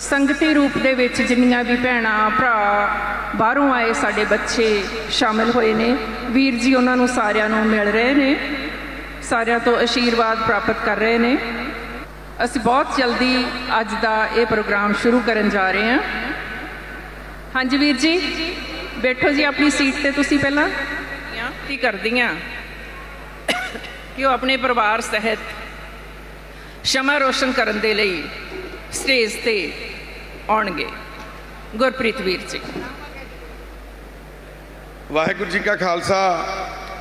ਸੰਗਤੀ ਰੂਪ ਦੇ ਵਿੱਚ ਜਿੰਨੀਆਂ ਵੀ ਭੈਣਾਂ, ਭਰਾ ਬਾਹਰੋਂ ਆਏ ਸਾਡੇ ਬੱਚੇ ਸ਼ਾਮਿਲ ਹੋਏ ਨੇ, ਵੀਰ ਜੀ ਉਹਨਾਂ ਨੂੰ ਸਾਰਿਆਂ ਨੂੰ ਮਿਲ ਰਹੇ ਨੇ, ਸਾਰਿਆਂ ਤੋਂ ਆਸ਼ੀਰਵਾਦ ਪ੍ਰਾਪਤ ਕਰ ਰਹੇ ਨੇ। ਅਸੀਂ ਬਹੁਤ ਜਲਦੀ ਅੱਜ ਦਾ ਇਹ ਪ੍ਰੋਗਰਾਮ ਸ਼ੁਰੂ ਕਰਨ ਜਾ ਰਹੇ ਹਾਂ। ਹਾਂਜੀ ਵੀਰ ਜੀ, ਬੈਠੋ ਜੀ ਆਪਣੀ ਸੀਟ ਤੇ ਤੁਸੀਂ ਪਹਿਲਾਂ। ਕੀ ਕਰਦੀਆਂ ਕਿ ਉਹ ਆਪਣੇ ਪਰਿਵਾਰ ਸਹਿਤ ਸ਼ਮਾ ਰੋਸ਼ਨ ਕਰਨ ਦੇ ਲਈ ਸਟੇਜ ਤੇ ਆਉਣਗੇ। ਗੁਰਪ੍ਰੀਤ ਵੀਰ ਜੀ। ਵਾਹਿਗੁਰੂ ਜੀ ਕਾ ਖਾਲਸਾ,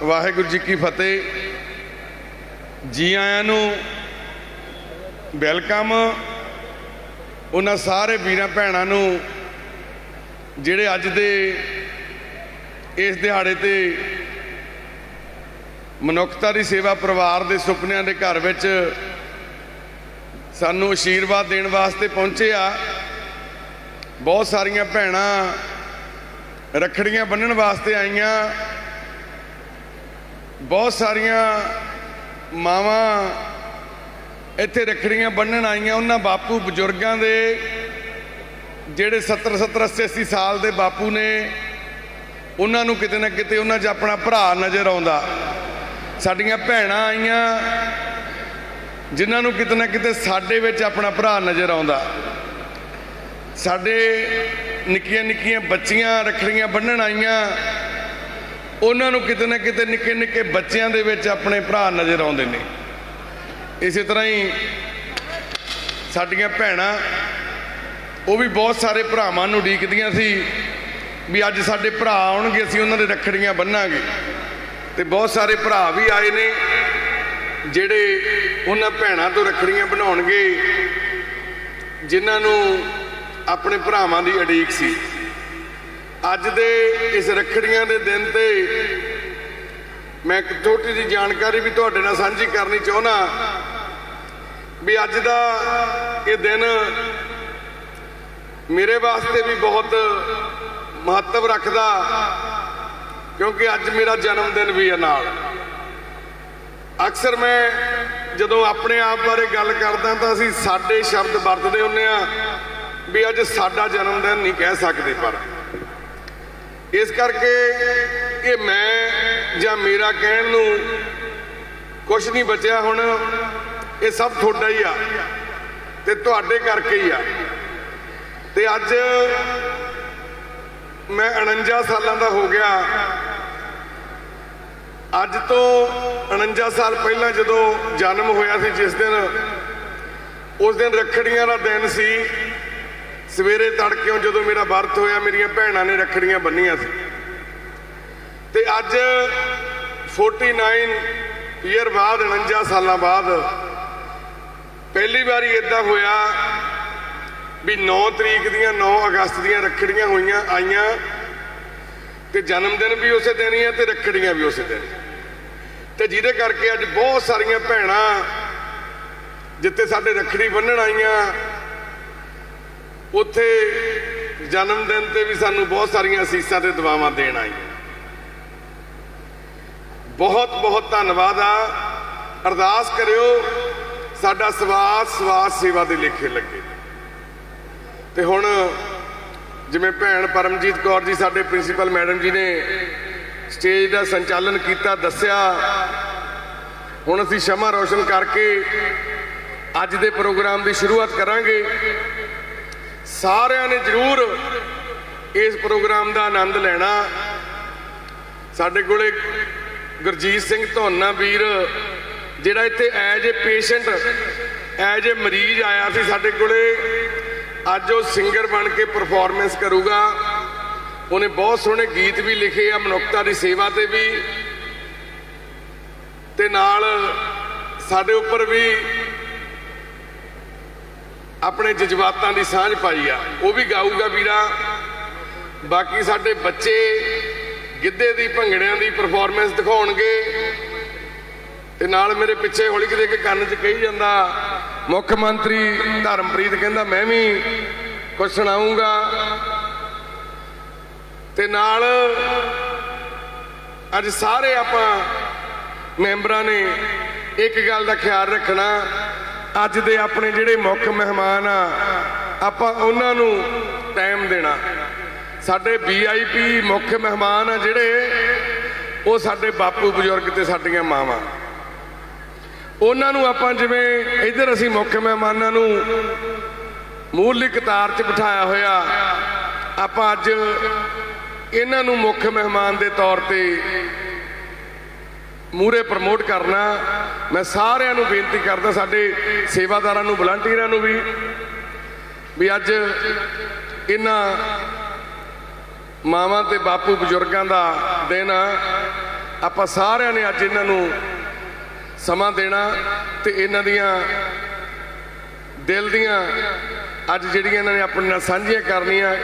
ਵਾਹਿਗੁਰੂ ਜੀ ਕੀ ਫਤਿਹ। ਜੀ ਆਇਆਂ ਨੂੰ ਵੈਲਕਮ। ਉਹਨਾਂ ਸਾਰੇ ਵੀਰਾਂ ਭੈਣਾਂ ਨੂੰ ਜਿਹੜੇ ਅੱਜ ਦੇ ਇਸ ਦਿਹਾੜੇ ਤੇ ਮਨੁੱਖਤਾ ਦੀ ਸੇਵਾ ਪਰਿਵਾਰ ਦੇ ਸੁਪਨਿਆਂ ਦੇ ਘਰ ਵਿੱਚ ਸਾਨੂੰ ਆਸ਼ੀਰਵਾਦ ਦੇਣ ਵਾਸਤੇ ਪਹੁੰਚੇ ਆ। ਬਹੁਤ ਸਾਰੀਆਂ ਭੈਣਾਂ ਰੱਖੜੀਆਂ ਬੰਨਣ ਵਾਸਤੇ ਆਈਆਂ। ਬਹੁਤ ਸਾਰੀਆਂ ਮਾਵਾਂ ਇੱਥੇ ਰੱਖੜੀਆਂ ਬੰਨਣ ਆਈਆਂ ਉਹਨਾਂ ਬਾਪੂ ਬਜ਼ੁਰਗਾਂ ਦੇ, ਜਿਹੜੇ 70 70 80 80 ਸਾਲ ਦੇ ਬਾਪੂ ਨੇ। ਉਹਨਾਂ ਨੂੰ ਕਿਤੇ ਨਾ ਕਿਤੇ ਉਹਨਾਂ 'ਚ ਆਪਣਾ ਭਰਾ ਨਜ਼ਰ ਆਉਂਦਾ। ਸਾਡੀਆਂ ਭੈਣਾਂ ਆਈਆਂ, ਜਿਨ੍ਹਾਂ ਨੂੰ ਕਿਤੇ ਨਾ ਕਿਤੇ ਸਾਡੇ ਵਿੱਚ ਆਪਣਾ ਭਰਾ ਨਜ਼ਰ ਆਉਂਦਾ। ਸਾਡੇ ਨਿੱਕੀਆਂ ਨਿੱਕੀਆਂ ਬੱਚੀਆਂ ਰੱਖੜੀਆਂ ਬੰਨਣ ਆਈਆਂ, ਉਹਨਾਂ ਨੂੰ ਕਿਤੇ ਨਾ ਕਿਤੇ ਨਿੱਕੇ ਨਿੱਕੇ ਬੱਚਿਆਂ ਦੇ ਵਿੱਚ ਆਪਣੇ ਭਰਾ ਨਜ਼ਰ ਆਉਂਦੇ ਨੇ। ਇਸੇ ਤਰ੍ਹਾਂ ਹੀ ਸਾਡੀਆਂ ਭੈਣਾਂ, ਉਹ ਵੀ ਬਹੁਤ ਸਾਰੇ ਭਰਾਵਾਂ ਨੂੰ ਉਡੀਕਦੀਆਂ ਸੀ ਵੀ ਅੱਜ ਸਾਡੇ ਭਰਾ ਆਉਣਗੇ, ਅਸੀਂ ਉਹਨਾਂ ਦੇ ਰੱਖੜੀਆਂ ਬੰਨਾਂਗੇ। ਤੇ ਬਹੁਤ ਸਾਰੇ ਭਰਾ ਵੀ ਆਏ ਨੇ, ਜਿਹੜੇ ਉਹਨਾਂ ਭੈਣਾਂ ਤੋਂ ਰੱਖੜੀਆਂ ਬਣਾਉਣਗੇ, ਜਿਨ੍ਹਾਂ ਨੂੰ ਆਪਣੇ ਭਰਾਵਾਂ ਦੀ ਅਡੀਕ ਸੀ। ਅੱਜ ਦੇ ਇਸ ਰੱਖੜੀਆਂ ਦੇ ਦਿਨ ਤੇ ਮੈਂ ਇੱਕ ਛੋਟੀ ਜਿਹੀ ਜਾਣਕਾਰੀ ਵੀ ਤੁਹਾਡੇ ਨਾਲ ਸਾਂਝੀ ਕਰਨੀ ਚਾਹੁੰਦਾ ਵੀ ਅੱਜ ਦਾ ਇਹ ਦਿਨ ਮੇਰੇ ਵਾਸਤੇ ਵੀ ਬਹੁਤ ਮਹੱਤਵ ਰੱਖਦਾ, ਕਿਉਂਕਿ ਅੱਜ ਮੇਰਾ ਜਨਮ ਦਿਨ ਵੀ ਹੈ ਨਾਲ। ਅਕਸਰ ਮੈਂ ਜਦੋਂ ਆਪਣੇ ਆਪ ਬਾਰੇ ਗੱਲ ਕਰਦਾ ਤਾਂ ਅਸੀਂ ਸਾਡੇ ਸ਼ਬਦ ਵਰਤਦੇ ਹੁੰਨੇ ਆ ਵੀ ਅੱਜ ਸਾਡਾ ਜਨਮ ਦਿਨ ਨਹੀਂ ਕਹਿ ਸਕਦੇ, ਪਰ ਇਸ ਕਰਕੇ ਇਹ ਮੈਂ ਜਾਂ ਮੇਰਾ ਕਹਿਣ ਨੂੰ ਕੁਝ ਨਹੀਂ ਬਚਿਆ ਹੁਣ, ਇਹ ਸਭ ਤੁਹਾਡਾ ਹੀ ਆ ਤੇ ਤੁਹਾਡੇ ਕਰਕੇ ਹੀ ਆ। ਤੇ ਅੱਜ ਮੈਂ 49 ਸਾਲਾਂ ਦਾ ਹੋ ਗਿਆ। ਅੱਜ ਤੋਂ 49 ਸਾਲ ਪਹਿਲਾਂ ਜਦੋਂ ਜਨਮ ਹੋਇਆ ਸੀ, ਜਿਸ ਦਿਨ, ਉਸ ਦਿਨ ਰੱਖੜੀਆਂ ਦਾ ਦਿਨ ਸੀ ਸਵੇਰੇ ਤੜਕਿਓਂ ਜਦੋਂ ਮੇਰਾ ਵਰਤ ਹੋਇਆ, ਮੇਰੀਆਂ ਭੈਣਾਂ ਨੇ ਰੱਖੜੀਆਂ ਬੰਨੀਆਂ ਸੀ। ਤੇ ਅੱਜ 49 ਈਅਰ ਬਾਅਦ 49 ਸਾਲਾਂ ਬਾਅਦ ਪਹਿਲੀ ਵਾਰੀ ਇਦਾਂ ਹੋਇਆ ਵੀ 9 ਤਰੀਕ ਦੀਆਂ 9 ਅਗਸਤ ਦੀਆਂ ਰੱਖੜੀਆਂ ਹੋਈਆਂ, ਆਈਆਂ ਤੇ ਜਨਮ ਦਿਨ ਵੀ ਉਸੇ ਦਿਨ ਹੀ ਹੈ ਤੇ ਰੱਖੜੀਆਂ ਵੀ ਉਸੇ ਦਿਨ ਤੇ ਜਿਹਦੇ ਕਰਕੇ ਅੱਜ ਬਹੁਤ ਸਾਰੀਆਂ ਭੈਣਾਂ ਜਿੱਥੇ ਸਾਡੇ ਰੱਖੜੀ ਬੰਨਣ ਆਈਆਂ ਉੱਥੇ ਜਨਮ ਦਿਨ ਤੇ ਵੀ ਸਾਨੂੰ ਬਹੁਤ ਸਾਰੀਆਂ ਅਸੀਸਾਂ ਤੇ ਦੁਆਵਾਂ ਦੇਣ ਆਈਆਂ ਬਹੁਤ ਬਹੁਤ ਧੰਨਵਾਦ ਆ। ਅਰਦਾਸ ਕਰਿਓ, ਸਾਡਾ ਸਵਾਸ ਸਵਾਸ ਸੇਵਾ ਦੇ ਲੇਖੇ ਲੱਗੇ। ਤੇ ਹੁਣ ਜਿਵੇਂ ਭੈਣ ਪਰਮਜੀਤ ਕੌਰ ਜੀ ਸਾਡੇ ਪ੍ਰਿੰਸੀਪਲ ਮੈਡਮ ਜੀ ਨੇ ਸਟੇਜ ਦਾ ਸੰਚਾਲਨ ਕੀਤਾ, ਦੱਸਿਆ। ਹੁਣ ਅਸੀਂ ਸ਼ਮਾ ਰੋਸ਼ਨ ਕਰਕੇ ਅੱਜ ਦੇ ਪ੍ਰੋਗਰਾਮ ਦੀ ਸ਼ੁਰੂਆਤ ਕਰਾਂਗੇ। ਸਾਰਿਆਂ ਨੇ ਜ਼ਰੂਰ ਇਸ ਪ੍ਰੋਗਰਾਮ ਦਾ ਆਨੰਦ ਲੈਣਾ। ਸਾਡੇ ਕੋਲੇ ਗੁਰਜੀਤ ਸਿੰਘ ਧੋਨਾ ਵੀਰ, ਜਿਹੜਾ ਇੱਥੇ as a patient, as a ਮਰੀਜ਼ ਆਇਆ ਸੀ ਸਾਡੇ ਕੋਲੇ। ਅੱਜ ਉਹ ਸਿੰਗਰ ਬਣ ਕੇ ਪਰਫਾਰਮੈਂਸ ਕਰੂਗਾ। ਉਹਨੇ ਬਹੁਤ ਸੋਹਣੇ ਗੀਤ ਵੀ ਲਿਖੇ ਆ, ਮਨੁੱਖਤਾ ਦੀ ਸੇਵਾ ਤੇ ਵੀ। ਤੇ ਨਾਲ ਸਾਡੇ ਉੱਪਰ ਵੀ ਆਪਣੇ ਜਜ਼ਬਾਤਾਂ ਦੀ ਸਾਂਝ ਪਾਈ ਆ। ਉਹ ਵੀ ਗਾਊਗਾ ਵੀਰਾ। ਬਾਕੀ ਸਾਡੇ ਬੱਚੇ ਗਿੱਧੇ ਦੀ, ਭੰਗੜਿਆਂ ਦੀ ਪਰਫਾਰਮੈਂਸ ਦਿਖਾਉਣਗੇ। ਤੇ ਨਾਲ ਮੇਰੇ ਪਿੱਛੇ ਹੌਲੀ ਕਿਤੇ ਇੱਕ ਕੰਨ 'ਚ ਕਹੀ ਜਾਂਦਾ, ਮੁੱਖ ਮੰਤਰੀ ਧਰਮਪ੍ਰੀਤ ਕਹਿੰਦਾ, ਮੈਂ ਵੀ ਕੁਝ ਸੁਣਾਉਂਗਾ ਤੇ ਨਾਲ ਅੱਜ ਸਾਰੇ ਆਪਾਂ ਮੈਂਬਰਾਂ ਨੇ ਇੱਕ ਗੱਲ ਦਾ ਖਿਆਲ ਰੱਖਣਾ। ਅੱਜ ਦੇ ਆਪਣੇ ਜਿਹੜੇ ਮੁੱਖ ਮਹਿਮਾਨ ਆ, ਆਪਾਂ ਉਹਨਾਂ ਨੂੰ ਟਾਈਮ ਦੇਣਾ। ਸਾਡੇ ਵੀਆਈਪੀ ਮੁੱਖ ਮਹਿਮਾਨ ਆ ਜਿਹੜੇ, ਉਹ ਸਾਡੇ ਬਾਪੂ ਬਜ਼ੁਰਗ ਤੇ ਸਾਡੀਆਂ ਮਾਵਾਂ। ਉਹਨਾਂ ਨੂੰ ਆਪਾਂ ਜਿਵੇਂ ਇੱਧਰ ਅਸੀਂ ਮੁੱਖ ਮਹਿਮਾਨਾਂ ਨੂੰ ਮੂਲਲੀ ਕਤਾਰ 'ਚ ਬਿਠਾਇਆ ਹੋਇਆ, ਆਪਾਂ ਅੱਜ ਇਹਨਾਂ ਨੂੰ ਮੁੱਖ ਮਹਿਮਾਨ ਦੇ ਤੌਰ ਤੇ ਮੂਰੇ ਪ੍ਰਮੋਟ ਕਰਨਾ। ਮੈਂ ਸਾਰਿਆਂ ਨੂੰ ਬੇਨਤੀ ਕਰਦਾ, ਸਾਡੇ ਸੇਵਾਦਾਰਾਂ ਨੂੰ, ਵਲੰਟੀਅਰਾਂ ਨੂੰ ਵੀ ਵੀ ਅੱਜ ਇਹਨਾਂ ਮਾਵਾਂ ਤੇ ਬਾਪੂ ਬਜ਼ੁਰਗਾਂ ਦਾ ਦਿਨ ਆ। ਆਪਾਂ ਸਾਰਿਆਂ ਨੇ ਅੱਜ ਇਹਨਾਂ ਨੂੰ ਸਮਾਂ ਦੇਣਾ ਤੇ ਇਹਨਾਂ ਦੀਆਂ ਦਿਲ ਦੀਆਂ ਅੱਜ ਜਿਹੜੀਆਂ ਇਹਨਾਂ ਨੇ ਆਪਣੇ ਨਾਲ ਸਾਂਝੀਆਂ ਕਰਨੀਆਂ,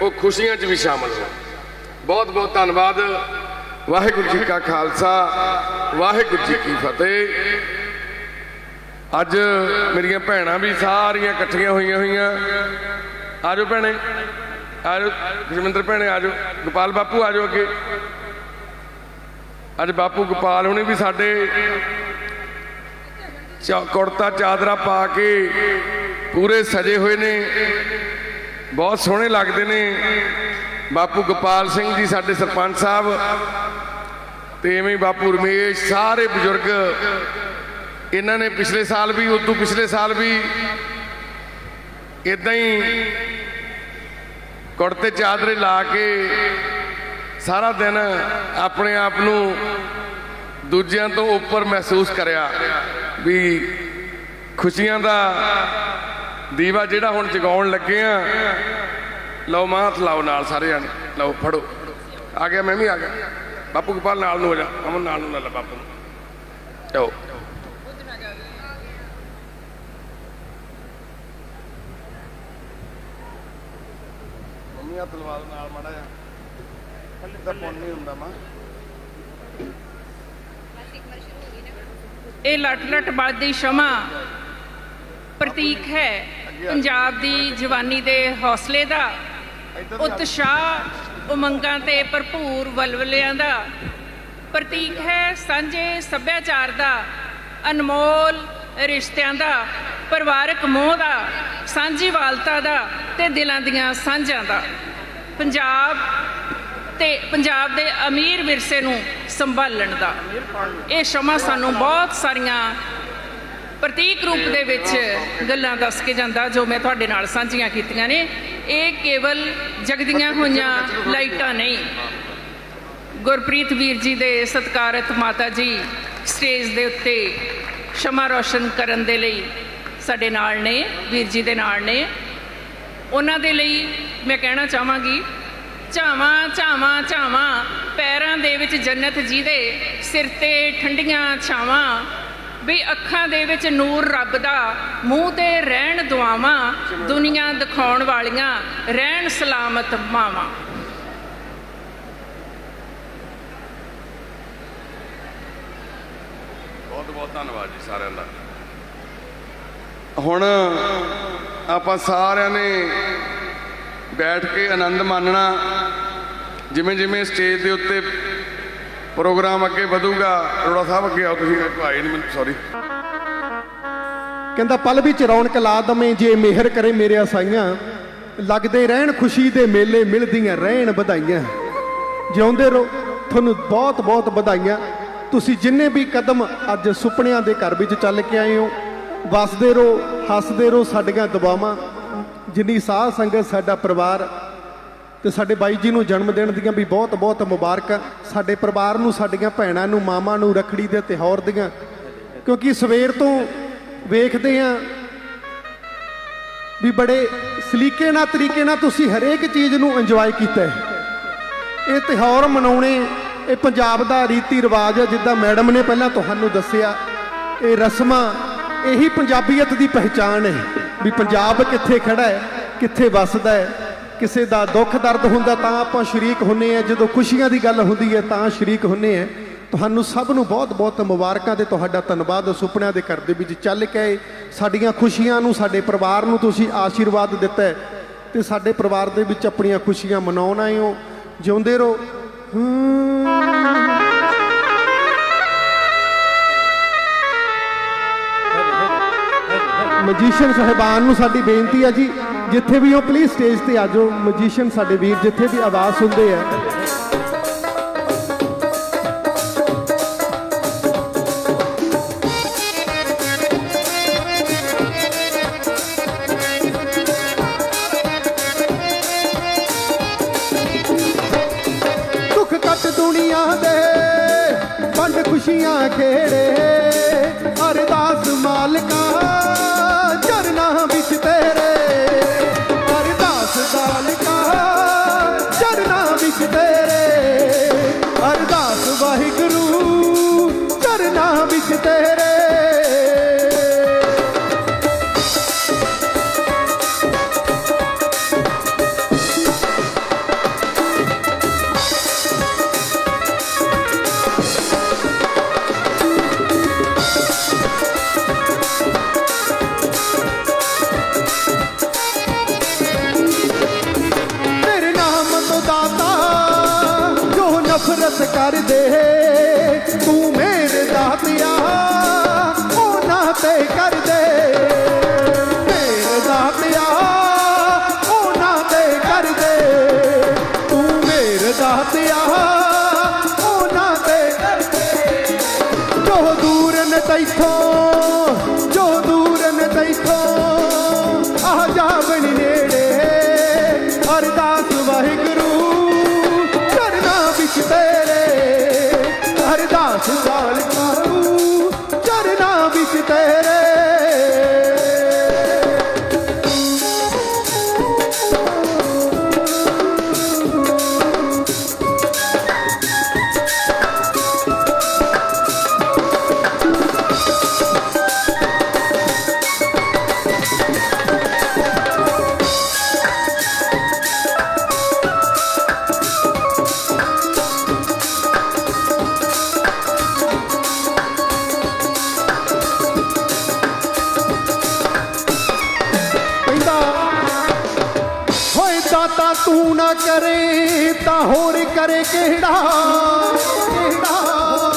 ਉਹ ਖੁਸ਼ੀਆਂ 'ਚ ਵੀ ਸ਼ਾਮਲ ਹੋ ਬਹੁਤ ਬਹੁਤ ਧੰਨਵਾਦ। ਵਾਹਿਗੁਰੂ ਜੀ ਕਾ ਖਾਲਸਾ, ਵਾਹਿਗੁਰੂ ਜੀ ਕੀ ਫਤਿਹ। ਅੱਜ ਮੇਰੀਆਂ ਭੈਣਾਂ ਵੀ ਸਾਰੀਆਂ ਇਕੱਠੀਆਂ ਹੋਈਆਂ ਹੋਈਆਂ। ਆਜੋ ਭੈਣੇ, ਆਜੋ ਜਮਿੰਦਰ ਭੈਣੇ, ਆਜੋ। ਗੋਪਾਲ ਬਾਪੂ, ਆਜੋ ਅੱਗੇ। ਅੱਜ ਬਾਪੂ ਗੋਪਾਲ ਹੁਣੇ ਵੀ ਸਾਡੇ ਚਾ- ਕੁੜਤਾ ਚਾਦਰਾ ਪਾ ਕੇ ਪੂਰੇ ਸਜੇ ਹੋਏ ਨੇ। ਬਹੁਤ ਸੋਹਣੇ ਲੱਗਦੇ ਨੇ। ਬਾਪੂ ਗੋਪਾਲ ਸਿੰਘ ਜੀ ਸਾਡੇ ਸਰਪੰਚ ਸਾਹਿਬ ਤੇ ਐਵੇਂ ਬਾਪੂ ਰਮੇਸ਼, ਸਾਰੇ ਬਜ਼ੁਰਗ, ਇਹਨਾਂ ਨੇ ਪਿਛਲੇ ਸਾਲ ਵੀ, ਉਦੋਂ ਪਿਛਲੇ ਸਾਲ ਵੀ ਇਦਾਂ ਹੀ ਕੁੜਤੇ ਚਾਦਰੇ ਲਾ ਕੇ ਸਾਰਾ ਦਿਨ ਆਪਣੇ ਆਪ ਨੂੰ ਦੂਜਿਆਂ ਤੋਂ ਉੱਪਰ ਮਹਿਸੂਸ ਕਰਿਆ ਵੀ ਖੁਸ਼ੀਆਂ ਦਾ ਦੀਵਾ ਜਿਹੜਾ ਹੁਣ ਜਗਾਉਣ ਲੱਗੇ ਆ ਲਓ ਮਾਂ ਹੱਥ ਲਾਓ ਨਾਲ ਸਾਰੇ ਜਾਣੇ ਲਓ ਫੜੋ। ਆ ਗਿਆ ਮੈਂ ਵੀ ਆ ਗਿਆ। ਬਾਪੂ ਗੋਪਾਲ ਨਾਲ ਨੂੰ ਹੋ ਜਾ। ਅਮਨ ਨਾਲ ਨੂੰ ਲੈ ਲੈ ਬਾਪੂ ਨੂੰ। ਲਓ ਮੰਮੀ ਹੱਥ ਲਵਾ ਦਿਓ ਨਾਲ ਮਾੜਾ ਜਿਹਾ। ਥੱਲੇ ਤਾਂ ਪੁੰਨ ਨਹੀਂ ਹੁੰਦਾ ਮਾਂ। ਇਹ ਲਟ ਲਟ ਬਲਦੀ ਸ਼ਮਾ। ਪ੍ਰਤੀਕ ਹੈ ਪੰਜਾਬ ਦੀ ਜਵਾਨੀ ਦੇ ਹੌਸਲੇ ਦਾ। ਉਤਸ਼ਾਹ ਉਮੰਗਾਂ ਤੇ ਭਰਪੂਰ ਵਲਵਲਿਆਂ ਦਾ ਪ੍ਰਤੀਕ ਹੈ ਸਾਂਝੇ ਸੱਭਿਆਚਾਰ ਦਾ, ਅਨਮੋਲ ਰਿਸ਼ਤਿਆਂ ਦਾ, ਪਰਿਵਾਰਕ ਮੋਹ ਦਾ, ਸਾਂਝੀ ਵਾਲਤਾ ਦਾ ਤੇ ਦਿਲਾਂ ਦੀਆਂ ਸਾਂਝਾਂ ਦਾ। ਪੰਜਾਬ ਤੇ ਪੰਜਾਬ ਦੇ ਅਮੀਰ ਵਿਰਸੇ ਨੂੰ ਸੰਭਾਲਣ ਦਾ। ਇਹ ਸ਼ਮਾ ਸਾਨੂੰ ਬਹੁਤ ਸਾਰੀਆਂ ਪ੍ਰਤੀਕ ਰੂਪ ਦੇ ਵਿੱਚ ਗੱਲਾਂ ਦੱਸ ਕੇ ਜਾਂਦਾ ਜੋ ਮੈਂ ਤੁਹਾਡੇ ਨਾਲ ਸਾਂਝੀਆਂ ਕੀਤੀਆਂ ਨੇ। ਇਹ ਕੇਵਲ ਜਗਦੀਆਂ ਹੋਈਆਂ ਲਾਈਟਾਂ ਨਹੀਂ। ਗੁਰਪ੍ਰੀਤ ਵੀਰ ਜੀ ਦੇ ਸਤਕਾਰਤ ਮਾਤਾ ਜੀ ਸਟੇਜ ਦੇ ਉੱਤੇ ਸ਼ਮਾ ਰੋਸ਼ਨ ਕਰਨ ਦੇ ਲਈ ਸਾਡੇ ਨਾਲ ਨੇ ਵੀਰ ਜੀ ਦੇ ਨਾਲ ਨੇ। ਉਹਨਾਂ ਦੇ ਲਈ ਮੈਂ ਕਹਿਣਾ ਚਾਹਾਂਗੀ ਝਾਵਾਂ ਝਾਵਾਂ ਝਾਵਾਂ ਪੈਰਾਂ ਦੇ ਵਿੱਚ ਜੰਨਤ ਜਿਹਦੇ ਸਿਰ ਤੇ ਠੰਡੀਆਂ ਛਾਵਾਂ ਵੀ ਅੱਖਾਂ ਦੇ ਵਿੱਚ ਨੂਰ ਰੱਬ ਦਾ ਮੂੰਹ ਤੇ ਰਹਿਣ ਦੁਆਵਾਂ ਦੁਨੀਆ ਦਿਖਾਉਣ ਵਾਲੀਆਂ ਰਹਿਣ ਸਲਾਮਤ ਮਾਵਾਂ। ਬਹੁਤ ਬਹੁਤ ਧੰਨਵਾਦ ਜੀ ਸਾਰਿਆਂ ਦਾ। ਹੁਣ ਆਪਾਂ ਸਾਰਿਆਂ ਨੇ ਬੈਠ ਕੇ ਆਨੰਦ ਮਾਣਨਾ ਜਿਵੇਂ ਜਿਵੇਂ ਸਟੇਜ ਦੇ ਉੱਤੇ ਪ੍ਰੋਗਰਾਮ ਅੱਗੇ ਵਧੂਗਾ। ਅਰੋੜਾ ਸਾਹਿਬ ਅੱਗੇ ਆਓ ਤੁਸੀਂ। ਇੱਕ ਨਹੀਂ ਮੈਨੂੰ ਸੌਰੀ ਕਹਿੰਦਾ, ਪਲ ਵਿੱਚ ਰੌਣਕ ਲਾ ਦਵੇਂ ਜੇ ਮਿਹਰ ਕਰੇ ਮੇਰੇ ਅਸਾਈਆਂ ਲੱਗਦੇ ਰਹਿਣ ਖੁਸ਼ੀ ਦੇ ਮੇਲੇ ਮਿਲਦੀਆਂ ਰਹਿਣ ਵਧਾਈਆਂ। ਜਿਉਂਦੇ ਰਹੋ, ਤੁਹਾਨੂੰ ਬਹੁਤ ਬਹੁਤ ਵਧਾਈਆਂ। ਤੁਸੀਂ ਜਿੰਨੇ ਵੀ ਕਦਮ ਅੱਜ ਸੁਪਨਿਆਂ ਦੇ ਘਰ ਵਿੱਚ ਚੱਲ ਕੇ ਆਏ ਹੋ, ਵਸਦੇ ਰਹੋ, ਹੱਸਦੇ ਰਹੋ ਸਾਡੀਆਂ ਦੁਆਵਾਂ ਜਿੰਨੀ ਸਾਧ ਸੰਗਤ ਸਾਡਾ ਪਰਿਵਾਰ ਤੇ ਸਾਡੇ ਬਾਈ ਜੀ ਨੂੰ ਜਨਮ ਦਿਨ ਦੀਆਂ ਵੀ ਬਹੁਤ ਬਹੁਤ ਮੁਬਾਰਕਾਂ। ਸਾਡੇ ਪਰਿਵਾਰ ਨੂੰ, ਸਾਡੀਆਂ ਭੈਣਾਂ ਨੂੰ ਮਾਵਾਂ ਨੂੰ, ਰਖੜੀ ਦੇ ਤਿਉਹਾਰ ਦੀਆਂ। ਕਿਉਂਕਿ ਸਵੇਰ ਤੋਂ ਵੇਖਦੇ ਆ ਵੀ ਬੜੇ ਸਲੀਕੇ ਨਾਲ, ਤਰੀਕੇ ਨਾਲ ਤੁਸੀਂ ਹਰੇਕ ਚੀਜ਼ ਨੂੰ ਇੰਜੋਏ ਕੀਤਾ ਹੈ। ਇਹ ਤਿਉਹਾਰ ਮਨਾਉਣੇ, ਇਹ ਪੰਜਾਬ ਦਾ ਰੀਤੀ ਰਿਵਾਜ ਹੈ, ਜਿੱਦਾਂ ਮੈਡਮ ਨੇ ਪਹਿਲਾਂ ਤੁਹਾਨੂੰ ਦੱਸਿਆ। ਇਹ ਰਸਮਾਂ, ਇਹੀ ਪੰਜਾਬੀਅਤ ਦੀ ਪਹਿਚਾਣ ਹੈ ਵੀ ਪੰਜਾਬ ਕਿੱਥੇ ਖੜਾ ਹੈ, ਕਿੱਥੇ ਵੱਸਦਾ ਹੈ। ਕਿਸੇ ਦਾ ਦੁੱਖ ਦਰਦ ਹੁੰਦਾ ਤਾਂ ਆਪਾਂ ਸ਼ਰੀਕ ਹੁੰਨੇ ਆ। ਜਦੋਂ ਖੁਸ਼ੀਆਂ ਦੀ ਗੱਲ ਹੁੰਦੀ ਹੈ ਤਾਂ ਸ਼ਰੀਕ ਹੁੰਨੇ ਆ। ਤੁਹਾਨੂੰ ਸਭ ਨੂੰ ਬਹੁਤ-ਬਹੁਤ ਮੁਬਾਰਕਾਂ ਤੇ ਤੁਹਾਡਾ ਧੰਨਵਾਦ। ਸੁਪਨਿਆਂ ਦੇ ਘਰ ਦੇ ਵਿੱਚ ਚੱਲ ਕੇ। ਸਾਡੀਆਂ ਖੁਸ਼ੀਆਂ ਨੂੰ ਸਾਡੇ ਪਰਿਵਾਰ ਨੂੰ ਤੁਸੀਂ ਆਸ਼ੀਰਵਾਦ ਦਿੱਤਾ ਤੇ ਸਾਡੇ ਪਰਿਵਾਰ ਦੇ ਵਿੱਚ ਆਪਣੀਆਂ ਖੁਸ਼ੀਆਂ ਮਨਾਉਣ ਆਏ ਹੋ। ਜਿਉਂਦੇ ਰਹੋ। ਮਜੀਸ਼ੀਅਨ ਸਾਹਿਬਾਨ ਨੂੰ ਸਾਡੀ ਬੇਨਤੀ ਹੈ ਜੀ। ਜਿੱਥੇ ਵੀ ਹੋ ਪਲੀਜ਼ ਸਟੇਜ ਤੇ ਆ ਜਾਓ। ਮੈਜੀਸ਼ੀਅਨ ਸਾਡੇ ਵੀਰ, ਜਿੱਥੇ ਵੀ ਆਵਾਜ਼ ਸੁਣਦੇ ਆ। ਦੁੱਖ ਕੱਟ ਦੁਨੀਆ ਦੇ ਵੰਡ ਖੁਸ਼ੀਆਂ ਖੇੜੇ। ਨਫ਼ਰਤ ਕਰਦੇ ਤੂੰ ਮੇਰੇ ਦਾਤਿਆ ਉਹ ਨਾ ਤੇ ਕਰਦੇ ਮੇਰੇ ਦਾਤਿਆ ਉਹ ਨਾ ਤੇ ਕਰਦੇ ਤੂੰ ਮੇਰੇ ਦਾਤਿਆ ਹੋਏ ਤੂੰ ਨਾ ਕਰੇ, ਤਾਂ ਹੋਰ ਕਰੇ ਕਿਹੜਾ? ਕਿਹੜਾ?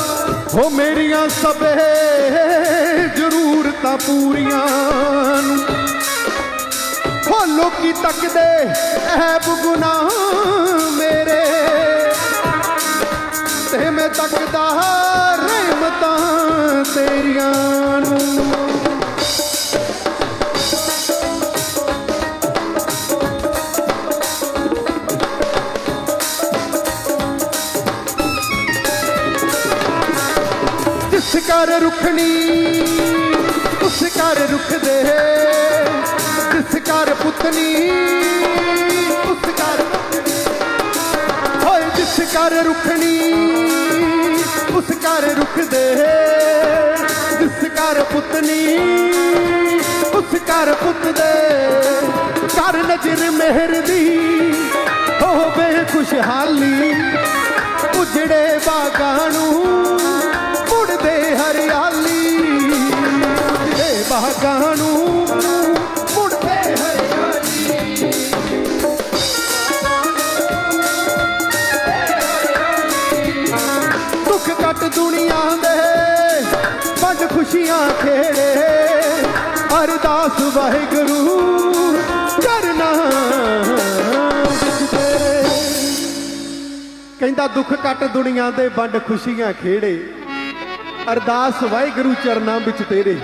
ਹੋ ਮੇਰੀਆਂ ਸਭੇ ਜ਼ਰੂਰਤਾਂ ਪੂਰੀਆਂ ਨੂੰ। ਹੋ ਲੋਕੀ ਤੱਕਦੇ ਐਬ ਗੁਨਾਹ ਮੇਰੇ। ਤੇ ਮੈਂ ਤੱਕਦਾ ਰਹਿਮਤਾਂ ਤੇਰੀਆਂ ਨੂੰ। ਕਰ ਰੁਖਣੀ। ਉਸ ਕਰ ਰੁਖ ਦੇ ਜਿਸ ਘਰ ਪੁੱਤਨੀ। ਉਸ ਕਰ ਹੋਏ ਜਿਸ ਕਰ ਰੁਖਣੀ ਉਸ ਕਰ ਰੁਖ ਜਿਸ ਕਰ ਪੁੱਤਨੀ। ਉਸ ਕਰ ਪੁੱਤ ਦੇ ਕਰ ਨਜ਼ਰ ਮਿਹਰ ਦੀ ਹੋਵੇ ਖੁਸ਼ਹਾਲੀ ਉਜੜੇ ਬਾਗਾਂ ਨੂੰ ਉਜੜੇ ਮੁੜਦੇ ਹਰਿਆਲੀ। ਦੁੱਖ ਕੱਟ ਦੁਨੀਆ ਦੇ, ਪੰਜ ਖੁਸ਼ੀਆਂ ਖੇੜੇ। ਅਰਦਾਸ ਵਾਹਿਗੁਰੂ, ਕਰਨਾ ਵਿੱਚ ਤੇਰੇ ਕਹਿੰਦਾ ਦੁੱਖ ਕੱਟ ਦੁਨੀਆ ਦੇ ਵੰਡ ਖੁਸ਼ੀਆਂ ਖੇੜੇ। ਅਰਦਾਸ ਵਾਹਿਗੁਰੂ, ਚਰਨਾਂ ਵਿੱਚ ਤੇਰੇ।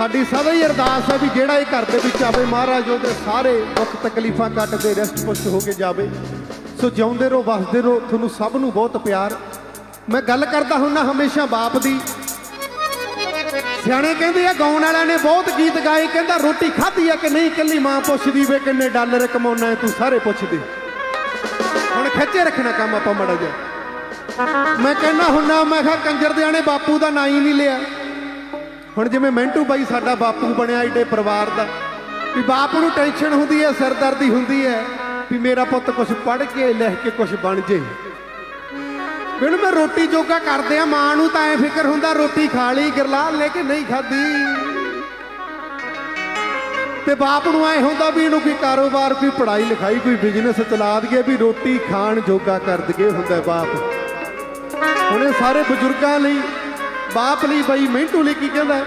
ਸਾਡੀ ਸਦਾ ਹੀ ਅਰਦਾਸ ਹੈ ਵੀ ਜਿਹੜਾ ਇਹ ਘਰ ਦੇ ਵਿੱਚ ਆਵੇ, ਮਹਾਰਾਜ ਉਹਦੇ ਸਾਰੇ ਦੁੱਖ ਤਕਲੀਫਾਂ ਕੱਟ ਦੇ ਰੈਸਟ ਪੁਸ਼ਟ ਹੋ ਕੇ ਜਾਵੇ। ਸੋ ਜਿਉਂਦੇ ਰਹੋ, ਵਸਦੇ ਰਹੋ, ਤੁਹਾਨੂੰ ਸਭ ਨੂੰ ਬਹੁਤ ਪਿਆਰ। ਮੈਂ ਗੱਲ ਕਰਦਾ ਹੁੰਨਾ ਹਮੇਸ਼ਾ ਬਾਪ ਦੀ। ਸਿਆਣੇ ਕਹਿੰਦੇ ਆ, ਗਾਉਣ ਵਾਲਿਆਂ ਨੇ ਬਹੁਤ ਗੀਤ ਗਾਏ, ਕਹਿੰਦਾ ਰੋਟੀ ਖਾਧੀ ਆ ਕਿ ਨਹੀਂ ਕੱਲੀ ਮਾਂ ਪੁੱਛਦੀ ਵੇ ਕਿੰਨੇ ਡਾਲਰ ਕਮਾਉਣਾ ਹੈ, ਤੂੰ ਸਾਰੇ ਪੁੱਛਦੇ। ਹੁਣ ਖਿੱਚੇ ਰੱਖਣਾ ਕੰਮ ਆਪਾਂ ਮੜਾ ਜਾ ਮੈਂ ਕਹਿੰਦਾ ਹੁੰਨਾ, ਮੈਂ ਕਿਹਾ ਕੰਜਰ ਦਿਆਂ ਨੇ ਬਾਪੂ ਦਾ ਨਾਂ ਹੀ ਨਹੀਂ ਲਿਆ। ਹੁਣ ਜਿਵੇਂ ਮੈਂਟੂ ਬਾਈ ਸਾਡਾ ਬਾਪੂ ਬਣਿਆ ਏਡੇ ਪਰਿਵਾਰ ਦਾ, ਵੀ ਬਾਪ ਨੂੰ ਟੈਨਸ਼ਨ ਹੁੰਦੀ ਹੈ, ਸਿਰਦਰਦੀ ਹੁੰਦੀ ਹੈ, ਵੀ ਮੇਰਾ ਪੁੱਤ ਕੁਝ ਪੜ੍ਹ ਕੇ, ਲਿਖ ਕੇ ਕੁਝ ਬਣ ਜੇ। ਮੈਨੂੰ ਮੈਂ ਰੋਟੀ ਜੋਗਾ ਕਰਦੇ ਆ, ਮਾਂ ਨੂੰ ਤਾਂ ਐ ਫਿਕਰ ਹੁੰਦਾ, ਰੋਟੀ ਖਾ ਲਈ ਗਿਰਲਾ ਲੈ ਕੇ ਨਹੀਂ ਖਾਦੀ ਤੇ ਬਾਪ ਨੂੰ ਐ ਹੁੰਦਾ ਵੀ ਇਹਨੂੰ ਕੋਈ ਕਾਰੋਬਾਰ, ਕੋਈ ਪੜ੍ਹਾਈ ਲਿਖਾਈ, ਕੋਈ ਬਿਜ਼ਨਸ ਚਲਾ ਦਈਏ, ਵੀ ਰੋਟੀ ਖਾਣ ਜੋਗਾ ਕਰ ਦਈਏ ਹੁੰਦਾ ਬਾਪ। ਹੁਣ ਇਹ ਸਾਰੇ ਬਜ਼ੁਰਗਾਂ ਲਈ ਬਾਪ ਲਈ ਬਈ ਮਿੰਟੂ ਲਈ ਕੀ ਕਹਿੰਦਾ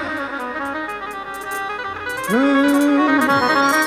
ਹੂੰ?